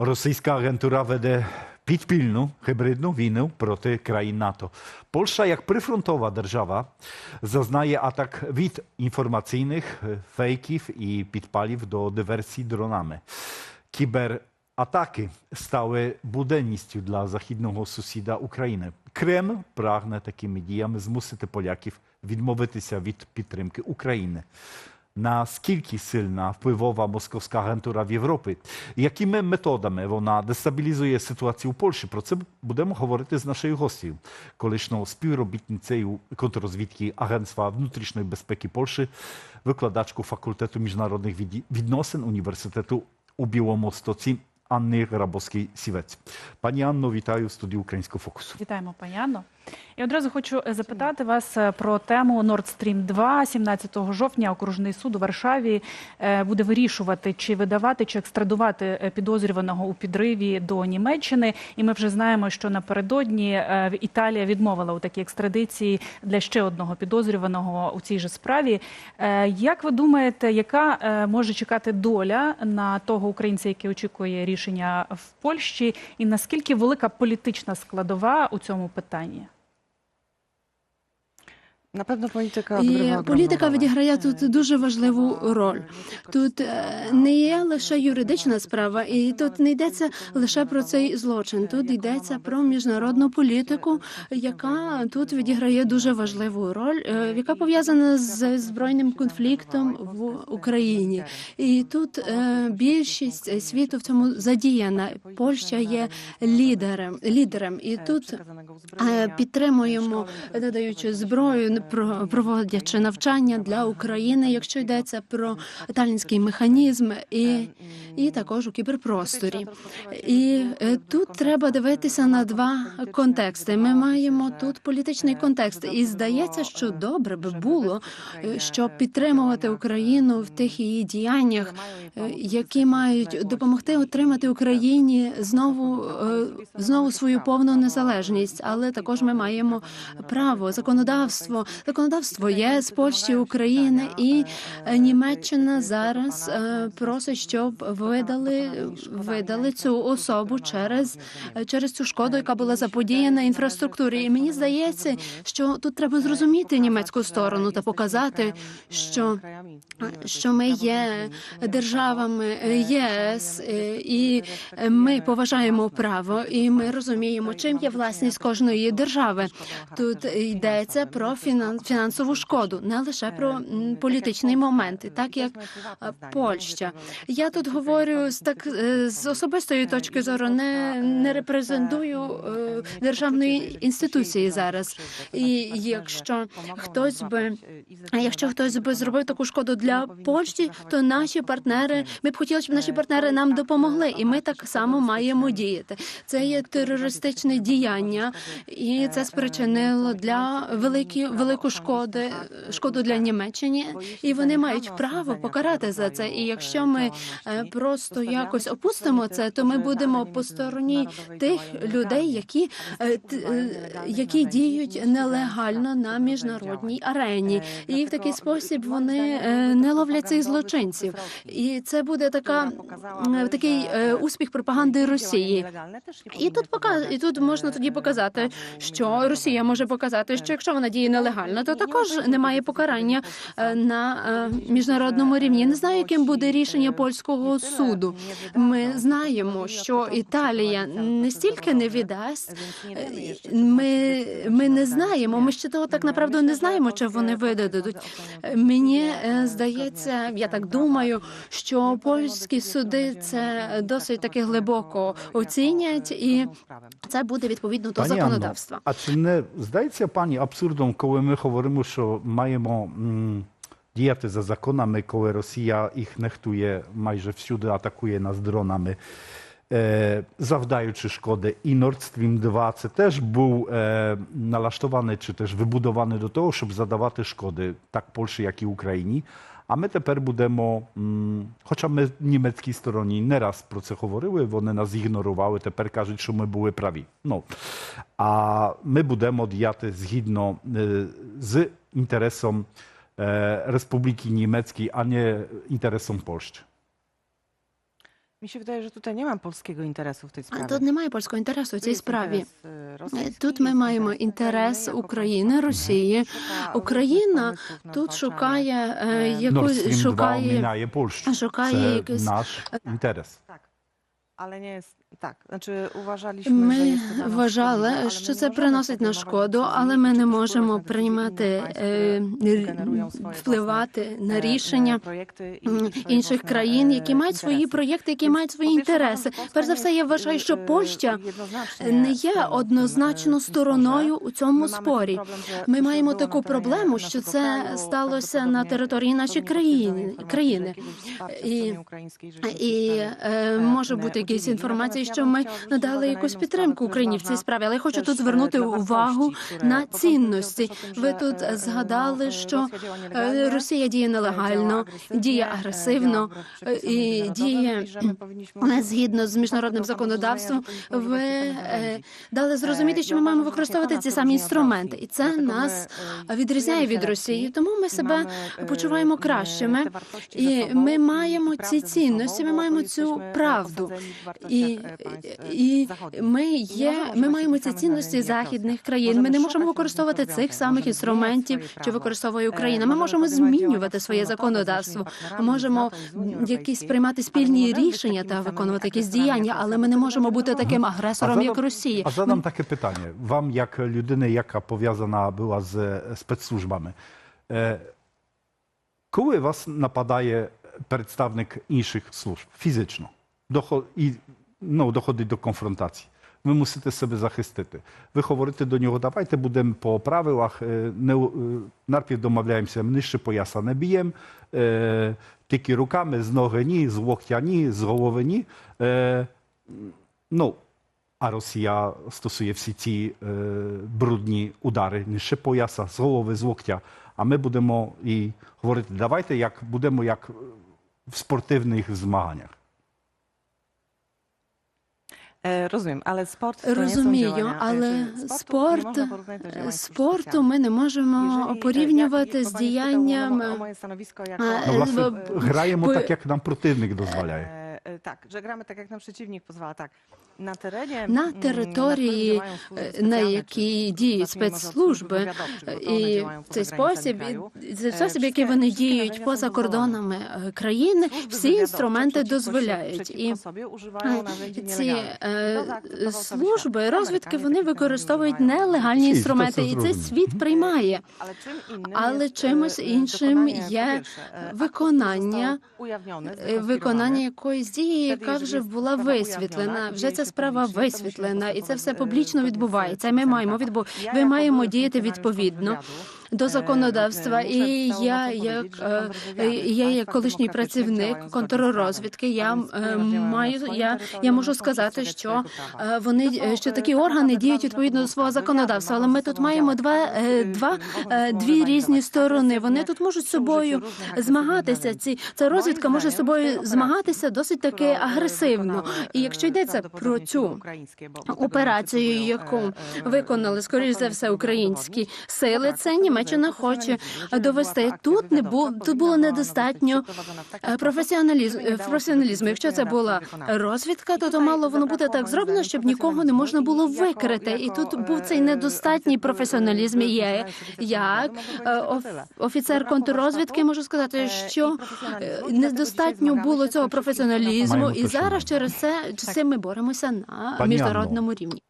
Російська агентура веде підпільну гібридну війну проти країн НАТО. Польща, як прифронтова держава, зазнає атак від інформаційних е, фейків і підпалів до диверсій дронами. Кібератаки стали буденністю для західного сусіда України. Кремль прагне такими діями змусити поляків відмовитися від підтримки України. Наскільки сильна впливова московська агентура в Європі? Якими методами вона дестабілізує ситуацію у Польщі? Про це будемо говорити з нашою гостю, колишньою співробітницею контррозвідки Агентства внутрішньої безпеки Польщі, викладачку факультету міжнародних відносин університету у Біломостоці Анни Грабовський-Сівець. Пані Анно, вітаю в студії Українського фокусу. Вітаємо, пані Анно. І одразу хочу е, запитати вас е, про тему Nord Stream 2. 17 жовтня окружний суд у Варшаві е, буде вирішувати, чи видавати, чи екстрадувати підозрюваного у підриві до Німеччини. І ми вже знаємо, що напередодні Італія відмовила у такій екстрадиції для ще одного підозрюваного у цій же справі. Як ви думаєте, яка може чекати доля на того українця, який очікує рішення в Польщі, і наскільки велика політична складова у цьому питанні? На pewno polityka І політика відіграє тут дуже важливу роль. Тут е, не є лише юридична справа, і тут не йдеться лише про цей злочин. Тут йдеться про міжнародну політику, яка тут відіграє дуже важливу роль, е, яка пов'язана з збройним конфліктом в Україні. І тут е, більшість світу в цьому задіяна. Польща є лідером, лідером, і тут Е, Підтримуємо, надаючи зброю, проводячи навчання для України, якщо йдеться про талінський механізм, і, і також у кіберпросторі. І е, тут треба дивитися на два контексти. Ми маємо тут політичний контекст, і здається, що добре би було, е, щоб підтримувати Україну в тих її діяннях, е, які мають допомогти отримати Україні знову знову свою повну незалежність. Але також ми маємо право, законодавство, законодавство ЄС, Польщі, України і е, Німеччина зараз е, просить, щоб видали видали цю особу через, е, через цю шкоду, яка була заподіяна інфраструктурі. І мені здається, що тут треба зрозуміти німецьку сторону та показати, що що ми є державами ЄС, і ми поважаємо право, і ми розуміємо, чим є власність кожної держави. Тут йдеться про фінан- фінансову шкоду, не лише про політичний момент, і так як е, Польща. Я тут говорю з так е, з особистої точки зору, не, не репрезентую е, державної інституції зараз. І якщо хтось би якщо хтось би зробив таку шкоду для Польщі, то наші партнери, ми б хотіли, щоб наші партнери нам допомогли, і ми так само маємо діяти. Це є терористичне діяння, і це спричинило для великі велику шкоди, шкоду для Німеччини, і вони мають право покарати за це. І якщо ми е, просто якось опустимо це, то ми будемо по стороні тих людей, які, е, е, які діють нелегально на міжнародній арені, і в такий спосіб вони не ловлять цих злочинців. І це буде така такий успіх пропаганди Росії. І тут пока і тут можна тоді показати, що Росія може показати, що якщо вона діє нелегально, то також немає покарання е, на е, міжнародному рівні. Я Не знаю, яким буде рішення польського суду. Ми знаємо, що Італія не стільки не віддасть. е, Ми, ми не знаємо. Ми ще того так направду не знаємо, чи вони видадуть. Мені е, здається, я так думаю, що польські суди це досить таки глибоко оцінять, і це буде відповідно до Пані Анно, законодавства. а чи не здається пані абсурдом, коли ми говоримо, що маємо м, діяти за законами, коли Росія їх нехтує, майже всюди атакує нас дронами, е, завдаючи шкоди. І Nord Stream 2 це теж був е, налаштований чи теж вибудований до того, щоб задавати шкоди так Польщі, як і Україні. А ми тепер будемо, м, хоча ми німецькій стороні не раз про це говорили, вони нас ігнорували, тепер кажуть, що ми були праві. Ну, а ми будемо діяти згідно е, з інтересом е, Республіки Німецької, а не інтересом Польщі. Mi się wydaje, że tutaj nie mam polskiego interesu w tej sprawie. Тут немає польського інтересу в цій справі. Тут ми маємо інтерес України, Росії. Україна тут шукає якусь шукає, шукає якийсь- наш інтерес. Але ale tak. Znaczy Ми вважали, що це приносить на шкоду, але ми не можемо приймати е, впливати на рішення інших країн, e, які мають свої проєкти, які мають свої інтереси. Перш за все, я вважаю, що e, Польща не є однозначно стороною у цьому спорі. що Ми маємо таку проблему, що це сталося на території нашої країни. країни. І- І е, е, може бути якісь інформації, Натомість що ми надали якусь підтримку Україні в цій справі. Але я хочу тут звернути увагу на цінності. Ви тут згадали, що е, Росія діє нелегально, діє агресивно przepisom і діє не згідно з міжнародним законодавством. Ви е, дали зрозуміти, що ми маємо використовувати ці самі інструменти, і це нас е, відрізняє від Росії. Тому ми себе е, почуваємо е, кращими. І ми маємо ці цінності, ми маємо цю правду. І, і ми є, ми маємо ці цінності західних країн. Ми не можемо використовувати цих самих інструментів, що використовує Україна. Ми можемо змінювати своє законодавство. Ми можемо якісь приймати спільні рішення та виконувати якісь діяння, але ми не можемо бути таким агресором, як Росія. а задам таке питання. Вам, як людини, яка пов'язана була з е, спецслужбами. Е, Коли вас нападає представник інших служб фізично і ну, доходить до конфронтації, ви мусите себе захистити. Ви говорите до нього, давайте будемо по правилах, е, не, е, нарпів домовляємося, нижче пояса не б'ємо, е, тільки руками, з ноги ні, з локтя ні, з голови ні. Е, ну, а Росія стосує всі ці е, брудні удари нижче пояса, з голови, з локтя. А ми будемо і говорити, давайте як будемо як в спортивних змаганнях. E, Розумію, e, nie спорт do działań służb спорту ми не можемо e, порівнювати jak- з діянням. e, Ну, власне, граємо так, як нам противник дозволяє. E, e, Tak, że gramy tak, jak nam przeciwnik pozwala. Tak. Na terenie, На mm, території, е, на якій діють спецслужби, і działają в poza цей спосіб, цей Е, спосіб, який wszystkie- вони діють поза кордонами е, країни, Służby всі інструменти дозволяють. І ці е, служби, świat. розвідки, вони використовують нелегальні інструменти, і це світ приймає. Ale czym innym Але jest, чимось e, іншим є e, виконання, е, виконання якоїсь дії, Wtedy, яка вже була висвітлена. Вже ця справа висвітлена, і це все публічно e, відбувається. Ми маємо відбу... Ja маємо діяти відповідно до e, законодавства. І я, як е, я, як колишній працівник контррозвідки, я е, маю я, я можу сказати, що е, вони що e, такі органи діють відповідно до свого законодавства. Але ми тут маємо два е, e, два е, дві різні сторони. Вони тут можуть з собою змагатися. Ці ця розвідка може з собою змагатися досить таки e, агресивно. І якщо e, йдеться про цю операцію, яку e, e, виконали скоріш за все українські сили, це to Німеччина хоче довести. Тут не бу wywiadowcza, тут було недостатньо е, професіоналізм, się професіоналізму. Якщо це була розвідка, то то мало воно бути так зроблено, щоб нікого не можна було викрити. І тут був цей недостатній професіоналізм. Funkcjonariusze як е, офіцер контррозвідки, можу сказати, що е, недостатньо було цього професіоналізму, і зараз через це цим ми боремося на міжнародному рівні.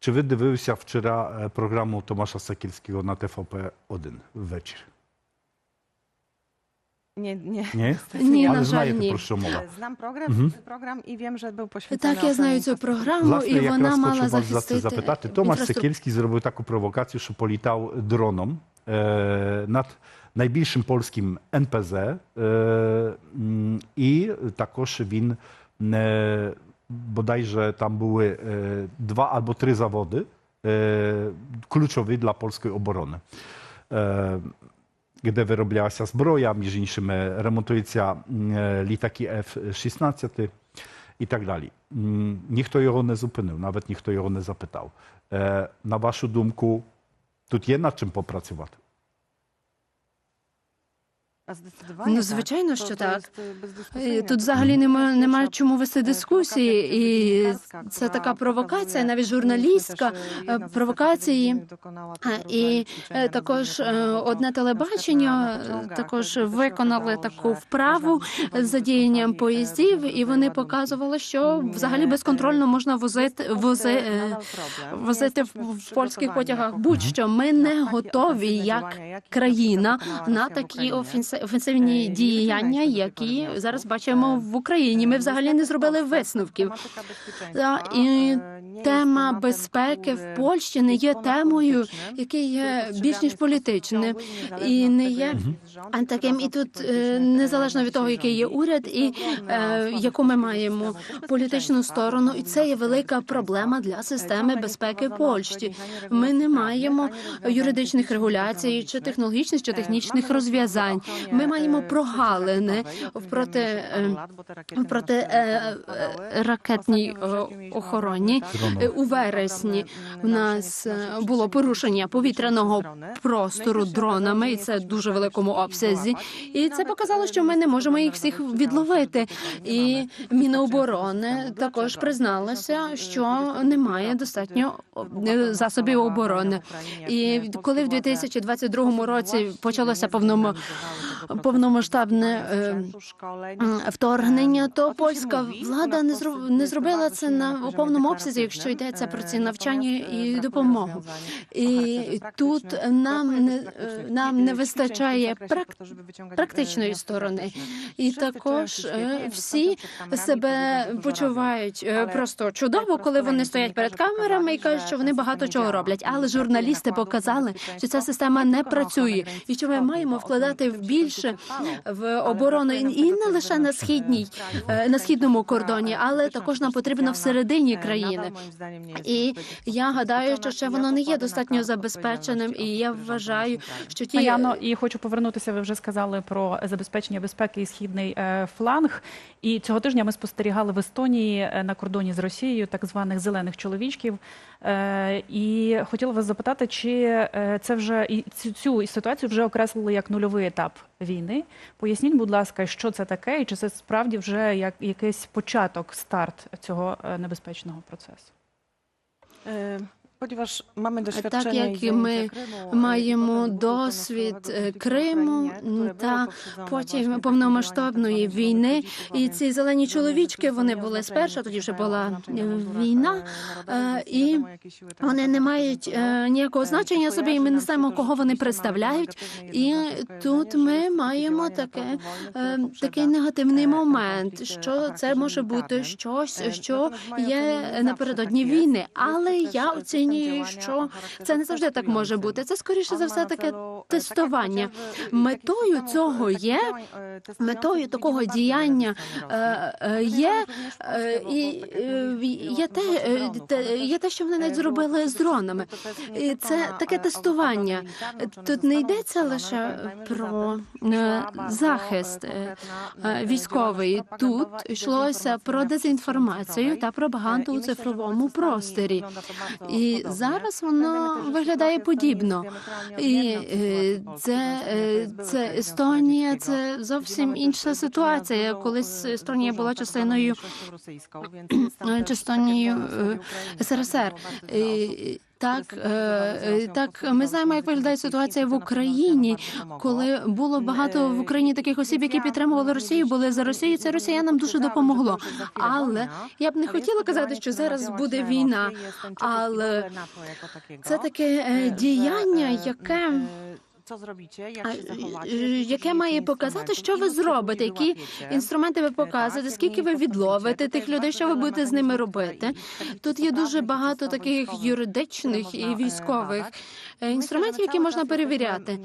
Чи ви дивилися вчора е, програму Томаша Сакільського на ТФП 1 ввечері? Nie, nie. Ні? Ні, Але на жаль, знаєте, ні. про що мова? Znam program, Mhm. program i wiem, że był poświęcony Так, я знаю ochronie цю infrastruktury. програму, Власне, і вона якраз мала хочу вас за це захистити запитати. Томаш інфраструктуру. Секільський зробив таку провокацію, що політав дроном е, над найбільшим польським НПЗ, е, м, і також він е, bodajże tam były e, dwa albo trzy zawody e, kluczowe dla polskiej obrony. E, gdy wyrobiła się zbroja, między innymi remontujecie litaki F-16 i tak dalej. Mm, nikt to jego nie zupynił, nawet nikt to jego nie zapytał. Na waszą dumku, tu jest nad czym popracować. Ну, звичайно, що так. Тут взагалі немає, немає Pierwsza, чому вести e, дискусії, і це така провокація, навіть журналістська e, stacji провокації. Е, І е, також е, одне телебачення е, також виконали таку вправу з задіянням e, поїздів, і вони показували, що взагалі е, безконтрольно можна возити вози. е, Возити в, польських потягах будь-що. Ми не готові як країна на такі Україні. Офенси- офенсивні Е, діяння, які зараз бачимо е, в Україні. Ми взагалі не зробили висновків. І Тема безпеки в Польщі не є темою, який є більш ніж політичним. і не є таким. І тут е, незалежно від того, який є уряд, і е, яку ми маємо політичну сторону, і це є велика проблема для системи безпеки Польщі. Ми не маємо юридичних регуляцій, чи технологічних, чи технічних розв'язань. Ми маємо прогалини в проти. е, в протиракетній охороні Е, у вересні. В нас е, було порушення повітряного простору дронами, і це в дуже великому обсязі. І це показало, що ми не можемо їх всіх відловити. І Міноборони також призналося, що немає достатньо е, засобів оборони. І коли в 2022 році почалося повномо повномасштабне е, вторгнення, то польська влада не не зробила це на повному обсязі, якщо йдеться про ці навчання і допомогу. І тут нам не е, нам не вистачає прак- практичної сторони, і також е, всі себе почувають е, просто чудово, коли вони стоять перед камерами і кажуть, що вони багато чого роблять. Але журналісти показали, що ця система не працює, і що ми маємо вкладати в більше в оборону і не лише на східній е, на східному кордоні, але також нам потрібно всередині країни. І я гадаю, що ще воно не є достатньо забезпеченим, і я вважаю, що ті Яно, і хочу повернутися. Ви вже сказали про забезпечення безпеки і східний е, фланг. І цього тижня ми спостерігали в Естонії е, на кордоні з Росією так званих зелених чоловічків. Е, І хотіла вас запитати, чи е, це вже і цю, цю ситуацію вже окреслили як нульовий етап війни. Поясніть, будь ласка, що це таке, і чи це справді вже як якийсь початок, старт цього е, небезпечного процесу? Doświadczenie як і ми маємо досвід Криму та потім повномасштабної війни. І ці зелені чоловічки вони були спершу, тоді вже була війна. І вони не мають ніякого значення собі, і ми не знаємо, кого вони представляють. І тут ми маємо таке, такий негативний момент, що це може бути щось, що є напередодні війни. Але я оцінюю, що це не завжди так може бути. Це скоріше за все таке тестування. Метою цього є метою такого діяння е, е, є е, і е, є те, е, є те, що вони навіть зробили з дронами. Це таке тестування. Тут не йдеться лише про е, захист е, е, військовий. Тут йшлося про дезінформацію та пропаганду у цифровому просторі. І зараз воно виглядає подібно. І е, це, е, це Естонія, це зовсім інша ситуація. Колись Естонія була частиною е, частиною СРСР. Так, е, е, так, ми знаємо, як виглядає ситуація в Україні, коли було багато в Україні таких осіб, які підтримували Росію, були за Росію. Це росіянам дуже допомогло. Але я б не хотіла казати, що зараз буде війна, але це таке е, діяння, яке Co zrobicie, jak się zachowacie, яке має показати, що ви зробите, які інструменти ви показуєте, скільки ви відловите тих людей, що ви будете з ними робити. Тут є дуже багато таких юридичних і військових інструментів, які можна перевіряти.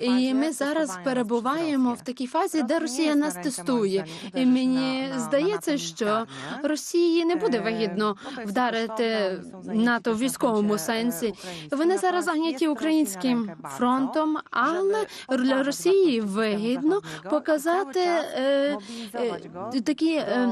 І ми зараз перебуваємо в такій фазі, де Росія нас тестує. І мені здається, що Росії не буде вигідно вдарити НАТО в військовому сенсі. Вони зараз зайняті українським фронтом, але для Росії вигідно показати е, е, такі. Е,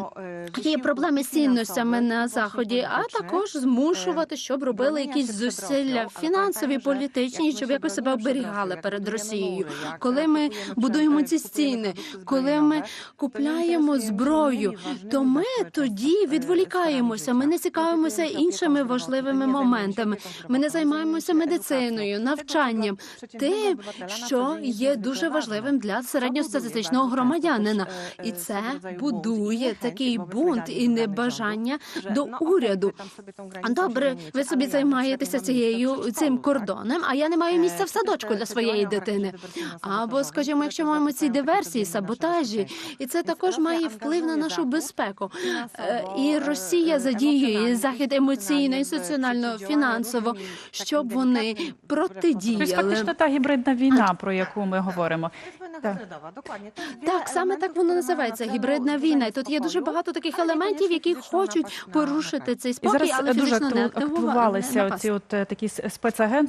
які є проблеми з цінностями на заході, а також змушувати, щоб робили якісь зусилля фінансові місцеві політичні, щоб якось себе оберігали перед Росією. Коли ми будуємо ці стіни, коли ми купляємо зброю, то ми тоді відволікаємося. Ми не цікавимося іншими важливими моментами. Ми не займаємося медициною, навчанням, тим, що є дуже важливим для середньостатистичного громадянина, і це будує такий бунт і небажання до уряду. Добре, ви собі займаєтеся цією цим кордоном, а я не маю місця в садочку для своєї дитини. Або, скажімо, якщо маємо ці диверсії, саботажі, і це також має вплив на нашу безпеку. Е, І Росія задіює і захід емоційно, інституціонально, фінансово, щоб вони Тобто фактично та гібридна війна, про яку ми говоримо. Так. Так, саме так воно називається гібридна війна. І тут є дуже багато таких елементів, які хочуть порушити цей спокій, але дуже фізично не активувалися оці от е, такі с-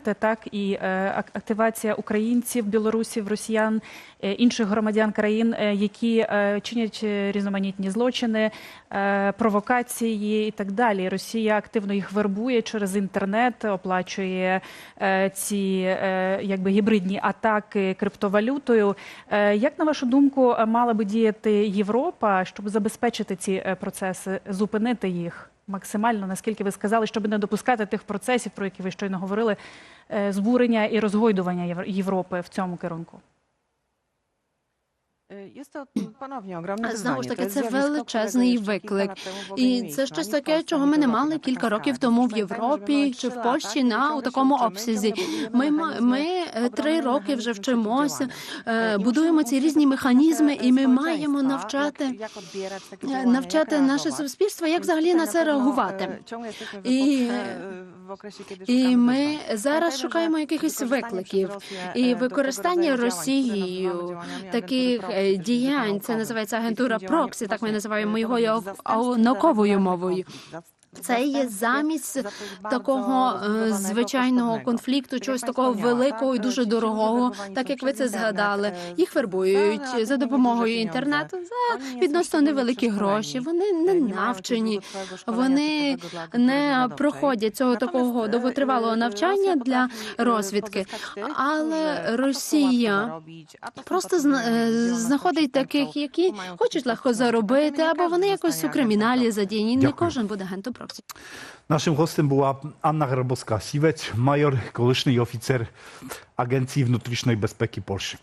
спецагенти, так і е, активація українців, білорусів, росіян, е, інших громадян країн, е, які чинять різноманітні злочини, провокації і так далі. Росія активно їх вербує через інтернет, оплачує ці якби гібридні атаки криптовалютою. Як на вашу думку, мала би діяти Європа, щоб забезпечити ці процеси, зупинити їх? Максимально, наскільки ви сказали, щоб не допускати тих процесів, про які ви щойно говорили, е, збурення і розгойдування Євр- Європи в цьому керунку. Знову ж таки, це величезний виклик. І це щось таке, чого ми не мали кілька років тому в Європі чи в Польщі на у такому обсязі. Ми ми е, три роки вже вчимося, е, будуємо ці різні механізми, і ми маємо навчати е, навчати наше суспільство, як взагалі на це реагувати. e, І, e, kiedy І ми зараз шукаємо якихось викликів. І e, використання Росією таких е, діянь, це називається агентура проксі, так ми називаємо e, його науковою мовою. Це є замість такого е, звичайного конфлікту, чогось такого великого і дуже дорогого, так як ви це згадали. е, Їх вербують за допомогою інтернету за відносно невеликі гроші. Вони не навчені. Вони не проходять цього такого e, довготривалого навчання для розвідки. Але Росія Просто е, знаходить таких, які хочуть легко заробити, або вони якось у криміналі задіяні. Не кожен буде агентом проксі. Naszym hostem była Anna Grabowska-Siwec, major, колишній офіцер Агенції внутрішньої безпеки Польщі.